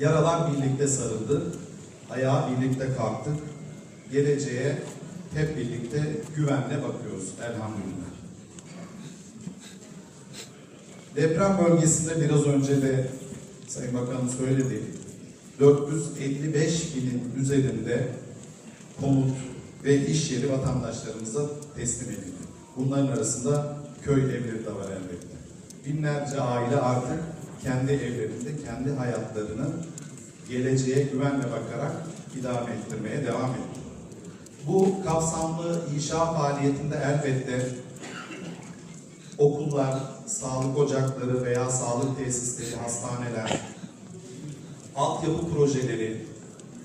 Yaralar birlikte sarıldı, ayağa birlikte kalktık. Geleceğe hep birlikte güvenle bakıyoruz elhamdülillah. Deprem bölgesinde biraz önce de Sayın Bakanım söyledi. 455 binin üzerinde konut ve iş yeri vatandaşlarımıza teslim edildi. Bunların arasında köy evleri de var elbette. Binlerce aile artık kendi evlerinde, kendi hayatlarını geleceğe güvenle bakarak idame ettirmeye devam etti. Bu kapsamlı inşa faaliyetinde elbette okullar, sağlık ocakları veya sağlık tesisleri, hastaneler, altyapı projeleri,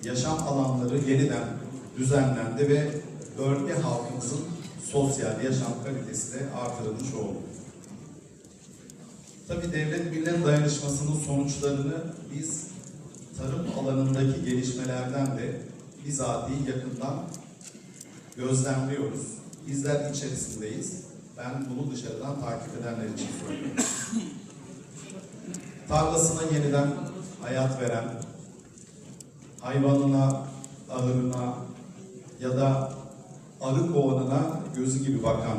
yaşam alanları yeniden düzenlendi ve bölge halkımızın sosyal yaşam kalitesi de artırılmış oldu. Tabii devlet millet dayanışmasının sonuçlarını biz tarım alanındaki gelişmelerden de bizatihi yakından gözlemliyoruz. Bizler içerisindeyiz. Ben bunu dışarıdan takip edenler için söylüyorum. Tarlasına yeniden hayat veren, hayvanına, ahırına ya da arı kovanına gözü gibi bakan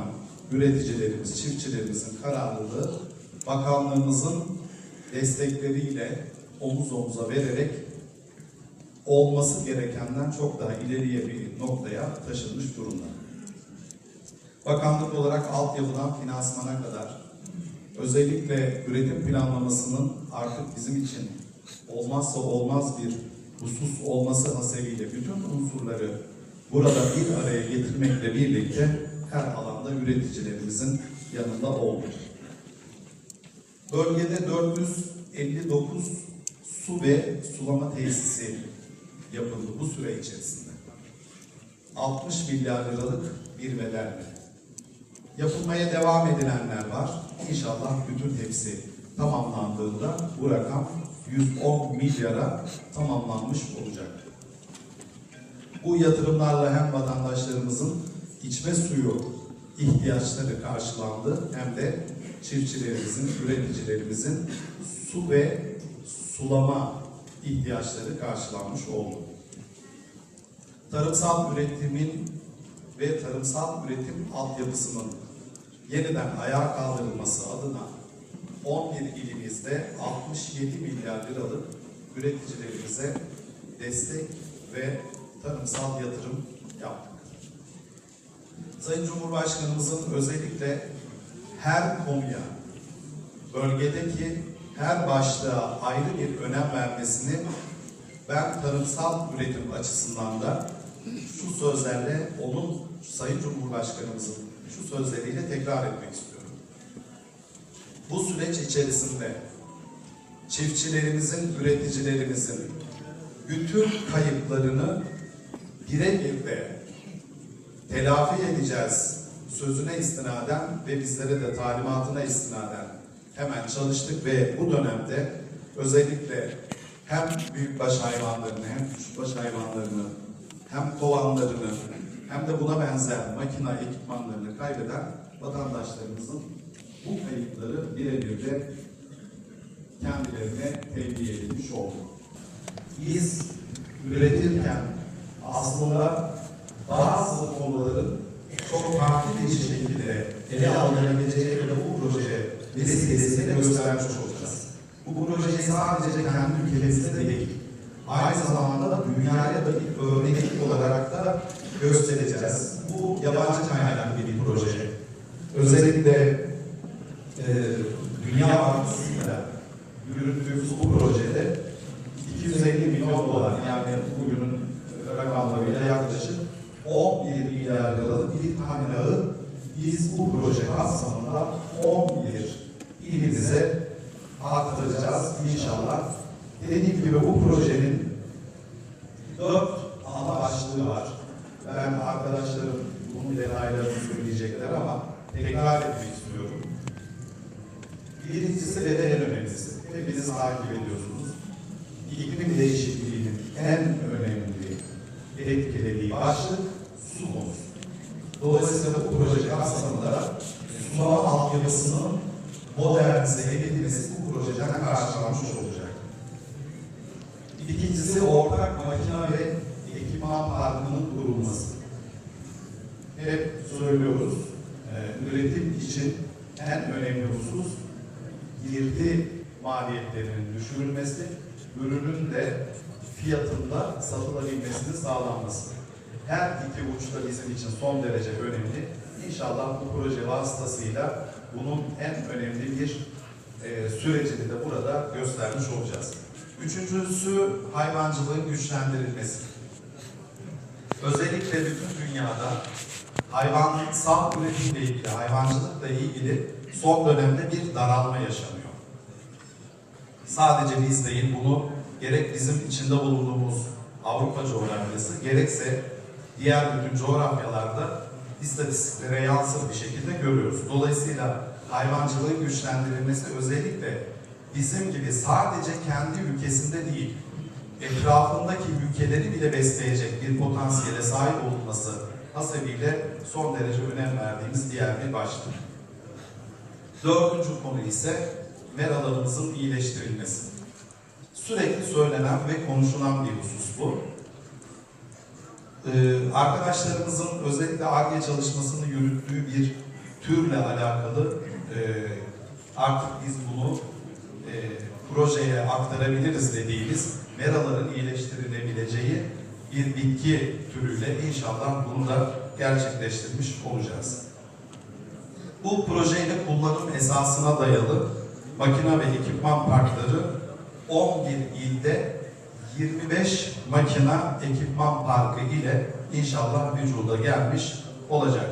üreticilerimiz, çiftçilerimizin kararlılığı bakanlığımızın destekleriyle omuz omuza vererek olması gerekenden çok daha ileriye bir noktaya taşınmış durumda. Bakanlık olarak altyapıdan finansmana kadar özellikle üretim planlamasının artık bizim için olmazsa olmaz bir husus olması hasebiyle bütün unsurları burada bir araya getirmekle birlikte her alanda üreticilerimizin yanında olduk. Bölgede 459 su ve sulama tesisi yapıldı bu süre içerisinde. 60 milyar liralık bir bedelli. Yapılmaya devam edilenler var. İnşallah bütün hepsi tamamlandığında bu rakam 110 milyara tamamlanmış olacak. Bu yatırımlarla hem vatandaşlarımızın içme suyu ihtiyaçları karşılandı hem de çiftçilerimizin, üreticilerimizin su ve sulama ihtiyaçları karşılanmış oldu. Tarımsal üretimin ve tarımsal üretim altyapısının yeniden ayağa kaldırılması adına 11 ilimizde 67 milyar liralık üreticilerimize destek ve tarımsal yatırım yaptık. Sayın Cumhurbaşkanımızın özellikle her konuya, bölgedeki her başlığa ayrı bir önem vermesini ben tarımsal üretim açısından da şu sözlerle onun Sayın Cumhurbaşkanımızın şu sözleriyle tekrar etmek istiyorum. Bu süreç içerisinde çiftçilerimizin, üreticilerimizin bütün kayıplarını birebir de telafi edeceğiz sözüne istinaden ve bizlere de talimatına istinaden hemen çalıştık ve bu dönemde özellikle hem büyükbaş hayvanlarını hem küçükbaş hayvanlarını hem kovanlarını hem de buna benzer makina ekipmanlarını kaybeden vatandaşlarımızın bu kayıpları birebir de kendilerine tebliğ edilmiş oldu. Biz üretirken aslında bazı konuların çok farklı bir şekilde ele alınabileceği ve bu proje vesilesiyle göstermiş olacağız. Bu projeyi sadece kendi ülkemizde değil, aynı zamanda da dünyaya da bir örnek olarak da göstereceğiz. Bu yabancı kaynaklı bir proje. Özellikle e, Dünya Bankası'yla yürüttüğümüz bu projede 250 milyon dolar yani bugünün rakamlarıyla yaklaşık 11 milyar liralık bir kaynağı biz bu proje kapsamında 11 ilimize aktaracağız inşallah. Dediğim gibi bu projenin dört ana başlığı var. Ben arkadaşlarım bunun detaylarını söyleyecekler ama tekrar etmek istiyorum. Birincisi ve de en önemlisi. Hepiniz takip ediyorsunuz. İklim değişikliğinin en önemli etkilediği başlık su konusu. Dolayısıyla bu proje kapsamında sulama altyapısının modernize edilmesi bu projeden karşılanmış olacak. İkincisi ortak makine ve ekipman parkının kurulması. Hep söylüyoruz, e, üretim için en önemli husus girdi maliyetlerinin düşürülmesi, ürünün de fiyatında satılabilmesinin sağlanması. Her iki uçta bizim için son derece önemli. İnşallah bu proje vasıtasıyla bunun en önemli bir e, sürecini de burada göstermiş olacağız. Üçüncüsü hayvancılığın güçlendirilmesi. Özellikle bütün dünyada hayvansal üretimle ilgili, hayvancılıkla ilgili son dönemde bir daralma yaşanıyor. Sadece biz değil, bunu gerek bizim içinde bulunduğumuz Avrupa coğrafyası, gerekse diğer bütün coğrafyalarda istatistiklere yansır bir şekilde görüyoruz. Dolayısıyla hayvancılığın güçlendirilmesi özellikle bizim gibi sadece kendi ülkesinde değil, etrafındaki ülkeleri bile besleyecek bir potansiyele sahip olması hasebiyle son derece önem verdiğimiz diğer bir başlık. Dördüncü konu ise meralarımızın iyileştirilmesi. Sürekli söylenen ve konuşulan bir husus bu. Ee, arkadaşlarımızın özellikle ARGE çalışmasını yürüttüğü bir türle alakalı e, artık biz bunu e, projeye aktarabiliriz dediğimiz meraların iyileştirilebileceği bir bitki türüyle inşallah bunu da gerçekleştirmiş olacağız. Bu projeyle kullanım esasına dayalı makine ve ekipman parkları 11 ilde 25 makina ekipman parkı ile inşallah vücuda gelmiş olacak.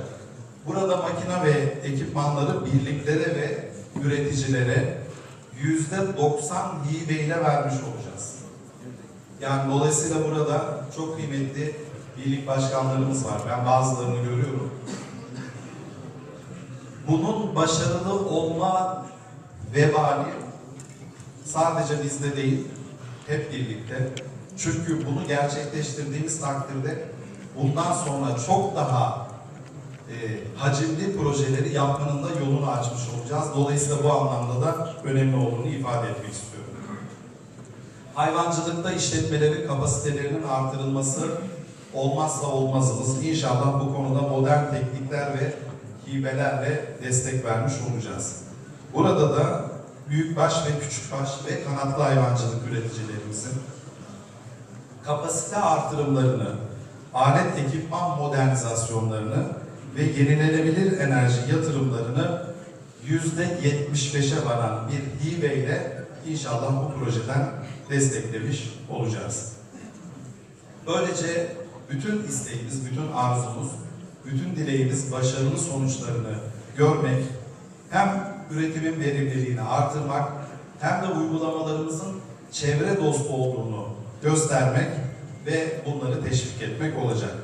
Burada makine ve ekipmanları birliklere ve üreticilere yüzde 90 hibeyle vermiş olacağız. Yani dolayısıyla burada çok kıymetli birlik başkanlarımız var. Ben bazılarını görüyorum. Bunun başarılı olma vebali sadece bizde değil, hep birlikte. Çünkü bunu gerçekleştirdiğimiz takdirde bundan sonra çok daha e, hacimli projeleri yapmanın da yolunu açmış olacağız. Dolayısıyla bu anlamda da önemli olduğunu ifade etmek istiyorum. Hayvancılıkta işletmelerin kapasitelerinin artırılması olmazsa olmazımız. İnşallah bu konuda modern teknikler ve hibelerle destek vermiş olacağız. Burada da büyükbaş ve küçükbaş ve kanatlı hayvancılık üreticilerimizin kapasite artırımlarını, alet ekipman modernizasyonlarını ve yenilenebilir enerji yatırımlarını yüzde 75'e varan bir hibeyle inşallah bu projeden desteklemiş olacağız. Böylece bütün isteğimiz, bütün arzumuz, bütün dileğimiz başarılı sonuçlarını görmek, hem üretimin verimliliğini artırmak, hem de uygulamalarımızın çevre dostu olduğunu göstermek ve bunları teşvik etmek olacak.